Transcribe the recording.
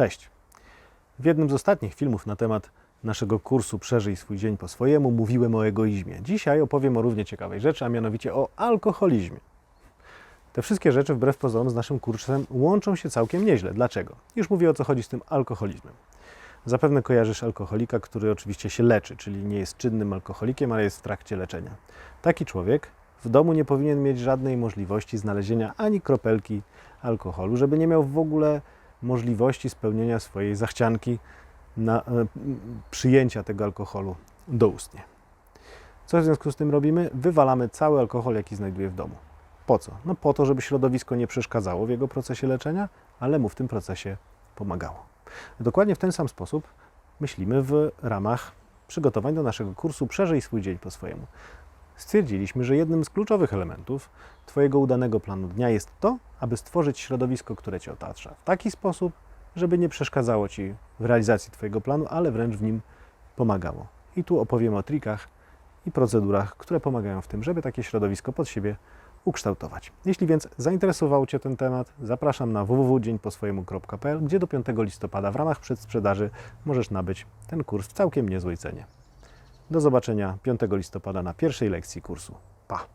Cześć. W jednym z ostatnich filmów na temat naszego kursu Przeżyj swój dzień po swojemu mówiłem o egoizmie. Dzisiaj opowiem o równie ciekawej rzeczy, a mianowicie o alkoholizmie. Te wszystkie rzeczy wbrew pozorom z naszym kursem łączą się całkiem nieźle. Dlaczego? Już mówię o co chodzi z tym alkoholizmem. Zapewne kojarzysz alkoholika, który oczywiście się leczy, czyli nie jest czynnym alkoholikiem, ale jest w trakcie leczenia. Taki człowiek w domu nie powinien mieć żadnej możliwości znalezienia ani kropelki alkoholu, żeby nie miał w ogóle możliwości spełnienia swojej zachcianki na e, przyjęcia tego alkoholu doustnie. Co w związku z tym robimy? Wywalamy cały alkohol, jaki znajduje w domu. Po co? No po to, żeby środowisko nie przeszkadzało w jego procesie leczenia, ale mu w tym procesie pomagało. Dokładnie w ten sam sposób myślimy w ramach przygotowań do naszego kursu Przeżyj swój dzień po swojemu. Stwierdziliśmy, że jednym z kluczowych elementów Twojego udanego planu dnia jest to, aby stworzyć środowisko, które Cię otacza w taki sposób, żeby nie przeszkadzało Ci w realizacji Twojego planu, ale wręcz w nim pomagało. I tu opowiem o trikach i procedurach, które pomagają w tym, żeby takie środowisko pod siebie ukształtować. Jeśli więc zainteresował Cię ten temat, zapraszam na www.dzieńposwojemu.pl, gdzie do 5 listopada w ramach przedsprzedaży możesz nabyć ten kurs w całkiem niezłej cenie. Do zobaczenia 5 listopada na pierwszej lekcji kursu. Pa!